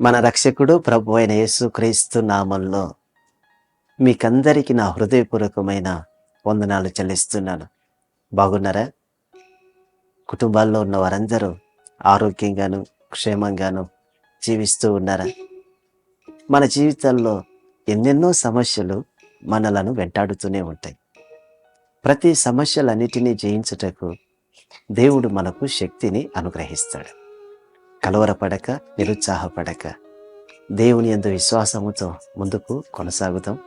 మన రక్షకుడు ప్రభు అయిన యేసు క్రీస్తు నామంలో మీకందరికీ నా హృదయపూర్వకమైన వందనాలు చెల్లిస్తున్నాను. బాగున్నారా? కుటుంబాల్లో ఉన్న వారందరూ ఆరోగ్యంగాను క్షేమంగాను జీవిస్తూ ఉన్నారా? మన జీవితాల్లో ఎన్నెన్నో సమస్యలు మనలను వెంటాడుతూనే ఉంటాయి. ప్రతి సమస్యలన్నిటినీ జయించుటకు దేవుడు మనకు శక్తిని అనుగ్రహిస్తాడు. కలవరపడక నిరుత్సాహపడక దేవుని ఎందు విశ్వాసముతో ముందుకు కొనసాగుతాం.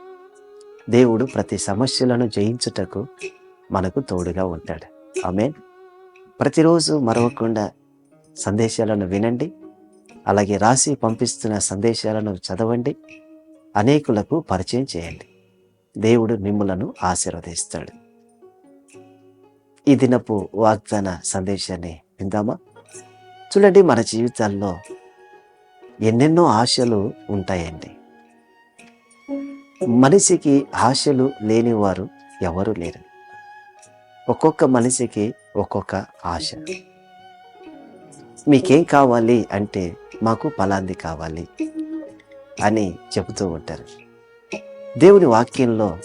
దేవుడు ప్రతి సమస్యలను జయించుటకు మనకు తోడుగా ఉంటాడు. ఆమె ప్రతిరోజు మరవకుండా సందేశాలను వినండి. అలాగే రాసి పంపిస్తున్న సందేశాలను చదవండి. అనేకులకు పరిచయం చేయండి. దేవుడు మిమ్మలను ఆశీర్వదిస్తాడు. ఈ దినపు వాగ్దాన సందేశాన్ని విందామా? చూడండి మన జీవితాల్లో ఎన్నెన్నో ఆశలు ఉంటాయండి. మనిషికి ఆశలు లేనివారు ఎవరు లేరు. ఒక్కొక్క మనిషికి ఒక్కొక్క ఆశ. మీకేం కావాలి అంటే మాకు ఫలాంది కావాలి అని చెబుతూ ఉంటారు. దేవుని వాక్యంలో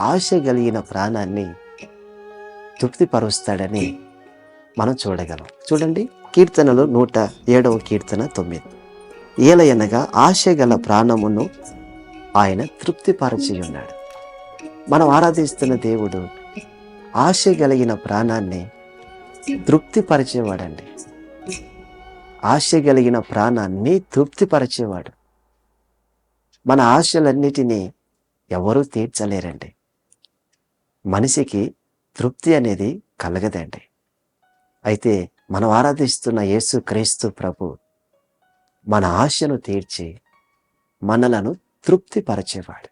ఆశ కలిగిన ప్రాణాన్ని తృప్తిపరుస్తాడని మనం చూడగలం. చూడండి. కీర్తనలు నూట ఏడవ కీర్తన తొమ్మిది. ఏలయనగా ఆశ గల ప్రాణమును ఆయన తృప్తిపరచి ఉన్నాడు మనం ఆరాధిస్తున్న దేవుడు ఆశ కలిగిన ప్రాణాన్ని తృప్తిపరిచేవాడండి. ఆశ కలిగిన ప్రాణాన్ని తృప్తిపరిచేవాడు. మన ఆశలన్నిటినీ ఎవరూ తీర్చలేరండి. మనిషికి తృప్తి అనేది కలగదండి. అయితే మనం ఆరాధిస్తున్న యేసు క్రీస్తు ప్రభు మన ఆశను తీర్చి మనలను తృప్తిపరచేవాడు.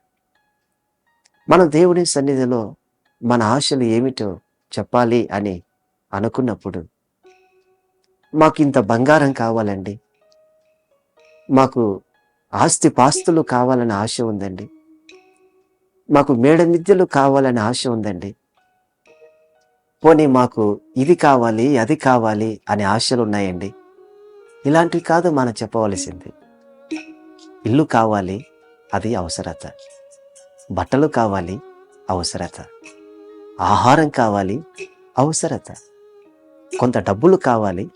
మన దేవుని సన్నిధిలో మన ఆశలు ఏమిటో చెప్పాలి అని అనుకున్నప్పుడు మాకు ఇంత బంగారం కావాలండి. మాకు ఆస్తి పాస్తులు కావాలని ఆశ ఉందండి. మాకు మేడ నిద్యలు కావాలని ఆశ ఉందండి. పోనీ మాకు ఇది కావాలి అది కావాలి అనే ఆశలు ఉన్నాయండి. ఇలాంటివి కాదు మనం చెప్పవలసింది. ఇల్లు కావాలి అది అవసరత. బట్టలు కావాలి అవసరత. ఆహారం కావాలి అవసరత. కొంత డబ్బులు కావాలి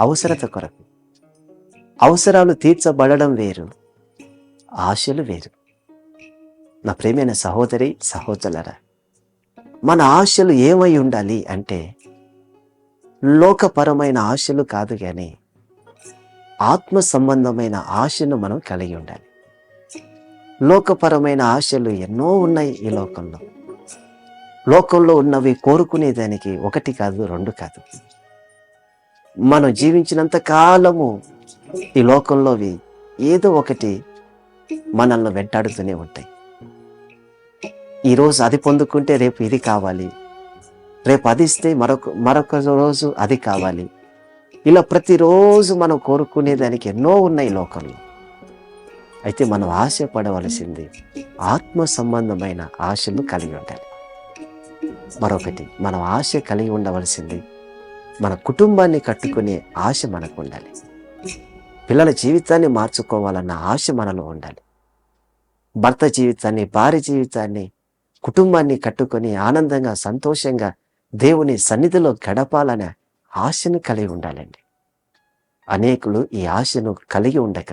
అవసరత కొరకు. అవసరాలు తీర్చబడడం వేరు ఆశలు వేరు. నా ప్రేమైన సహోదరి సహోదరులరా మన ఆశలు ఏమై ఉండాలి అంటే లోకపరమైన ఆశలు కాదు కానీ ఆత్మ సంబంధమైన ఆశను మనం కలిగి ఉండాలి. లోకపరమైన ఆశలు ఎన్నో ఉన్నాయి ఈ లోకంలో. లోకంలో ఉన్నవి కోరుకునేదానికి ఒకటి కాదు రెండు కాదు. మనం జీవించినంత కాలము ఈ లోకంలోవి ఏదో ఒకటి మనల్ని వెంటాడుతూనే ఉంటాయి. ఈరోజు అది పొందుకుంటే రేపు ఇది కావాలి. రేపు అది ఇస్తే మరొక మరొక రోజు అది కావాలి. ఇలా ప్రతిరోజు మనం కోరుకునేదానికి ఎన్నో ఉన్నాయి లోకంలో. అయితే మనం ఆశపడవలసింది ఆత్మ సంబంధమైన ఆశలు కలిగి ఉండాలి. మరొకటి మనం ఆశ కలిగి ఉండవలసింది మన కుటుంబాన్ని కట్టుకునే ఆశ మనకు ఉండాలి. పిల్లల జీవితాన్ని మార్చుకోవాలన్న ఆశ మనలో ఉండాలి. భర్త జీవితాన్ని భార్య జీవితాన్ని కుటుంబాన్ని కట్టుకొని ఆనందంగా సంతోషంగా దేవుని సన్నిధిలో గడపాలనే ఆశను కలిగి ఉండాలండి. అనేకులు ఈ ఆశను కలిగి ఉండక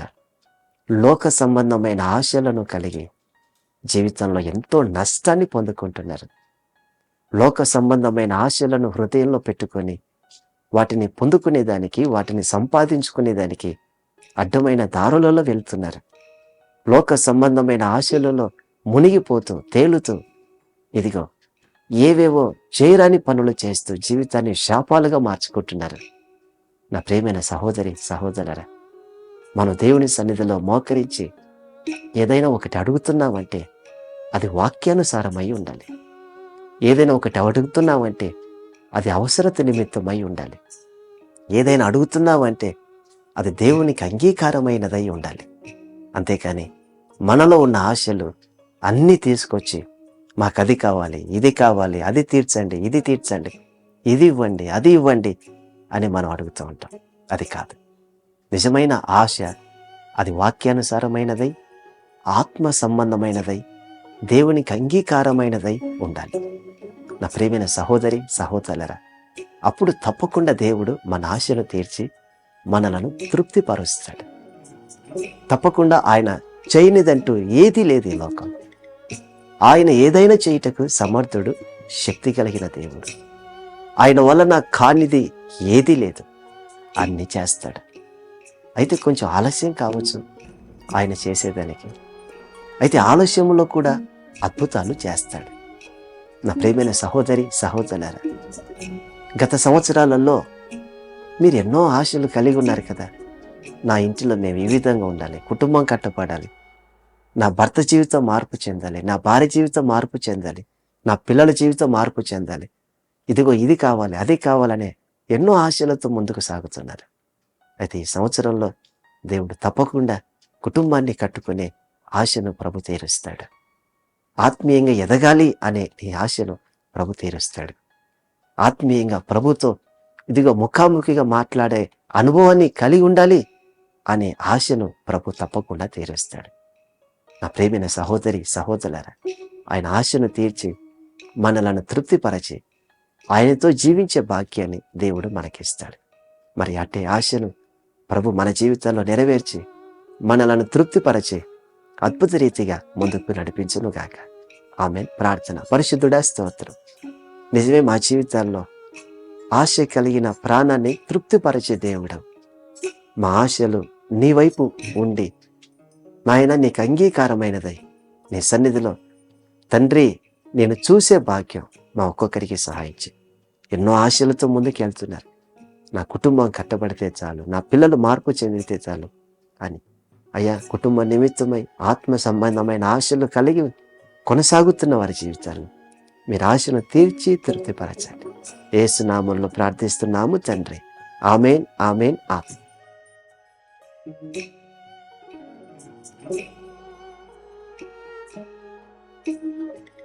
లోక సంబంధమైన ఆశలను కలిగి జీవితంలో ఎంతో నష్టాన్ని పొందుకుంటున్నారు. లోక సంబంధమైన ఆశలను హృదయంలో పెట్టుకొని వాటిని పొందుకునేదానికి వాటిని సంపాదించుకునేదానికి అడ్డమైన దారులలో వెళ్తున్నారు. లోక సంబంధమైన ఆశలలో మునిగిపోతూ తేలుతూ ఇదిగో ఏవేవో చేయరాని పనులు చేస్తూ జీవితాన్ని శాపాలుగా మార్చుకుంటున్నారు. నా ప్రేమైన సహోదరి సహోదరరా మనం దేవుని సన్నిధిలో మోకరించి ఏదైనా ఒకటి అడుగుతున్నామంటే అది వాక్యానుసారమై ఉండాలి. ఏదైనా ఒకటి అడుగుతున్నామంటే అది అవసరత నిమిత్తమై ఉండాలి. ఏదైనా అడుగుతున్నామంటే అది దేవునికి అంగీకారమైనదై ఉండాలి. అంతేకాని మనలో ఉన్న ఆశలు అన్నీ తీసుకొచ్చి మాకు అది కావాలి ఇది కావాలి అది తీర్చండి ఇది తీర్చండి ఇది ఇవ్వండి అది ఇవ్వండి అని మనం అడుగుతూ ఉంటాం. అది కాదు. నిజమైన ఆశ అది వాక్యానుసారమైనదై ఆత్మ సంబంధమైనదై దేవునికి అంగీకారమైనదై ఉండాలి. నా ప్రేమైన సహోదరి సహోదరులరా అప్పుడు తప్పకుండా దేవుడు మన ఆశను తీర్చి మనలను తృప్తిపరుస్తాడు. తప్పకుండా ఆయన చేయనిదంటూ ఏదీ లేదు ఈ లోకం ఆయన ఏదైనా చేయుటకు సమర్థుడు శక్తి కలిగిన దేవుడు. ఆయన వల్ల నాకు కానిది ఏదీ లేదు. అన్ని చేస్తాడు. అయితే కొంచెం ఆలస్యం కావచ్చు ఆయన చేసేదానికి. అయితే ఆలస్యంలో కూడా అద్భుతాలు చేస్తాడు. నా ప్రేమైన సహోదరి సహోదరులారా గత సంవత్సరాలలో మీరు ఎన్నో ఆశలు కలిగి ఉన్నారు కదా. నా ఇంటిలో మేము ఈ విధంగా ఉండాలి కుటుంబం కట్టపడాలి నా భర్త జీవితం మార్పు చెందాలి నా భార్య జీవితం మార్పు చెందాలి నా పిల్లల జీవితం మార్పు చెందాలి. ఇదిగో ఇది కావాలి అది కావాలనే ఎన్నో ఆశలతో ముందుకు సాగుతున్నారు. అయితే ఈ సంవత్సరంలో దేవుడు తప్పకుండా కుటుంబాన్ని కట్టుకునే ఆశను ప్రభు తీరుస్తాడు. ఆత్మీయంగా ఎదగాలి అనే నీ ఆశను ప్రభు తీరుస్తాడు. ఆత్మీయంగా ప్రభుతో ఇదిగో ముఖాముఖిగా మాట్లాడే అనుభవాన్ని కలిగి ఉండాలి అనే ఆశను ప్రభు తప్పకుండా తీరుస్తాడు. నా ప్రేమైన సహోదరి సహోదరులారా ఆయన ఆశను తీర్చి మనలను తృప్తిపరచి ఆయనతో జీవించే భాగ్యాన్ని దేవుడు మనకిస్తాడు. మరి అట్టే ఆశను ప్రభు మన జీవితంలో నెరవేర్చి మనలను తృప్తిపరచి అద్భుత రీతిగా ముందుకు నడిపించునుగాక. ఆమె ప్రార్థన. పరిశుద్ధుడా స్తోత్రం. నిజమే మా జీవితాల్లో ఆశ కలిగిన ప్రాణాన్ని తృప్తిపరిచే దేవుడు. మా ఆశలు నీ వైపు ఉండి నాయన నీకు అంగీకారమైనదై. నీ సన్నిధిలో తండ్రి నేను చూసే భాగ్యం మా ఒక్కొక్కరికి సహాయించి ఎన్నో ఆశలతో ముందుకు వెళ్తున్నారు. నా కుటుంబం కట్టబడితే చాలు నా పిల్లలు మార్పు చెందితే చాలు అని. అయ్యా కుటుంబ నిమిత్తమై ఆత్మ సంబంధమైన ఆశలు కలిగి కొనసాగుతున్న వారి జీవితాలను మీరు ఆశను తీర్చి తృప్తిపరచండి. ఏసునామంలో ప్రార్థిస్తున్నాము తండ్రి. Amen amen amen. Thank you.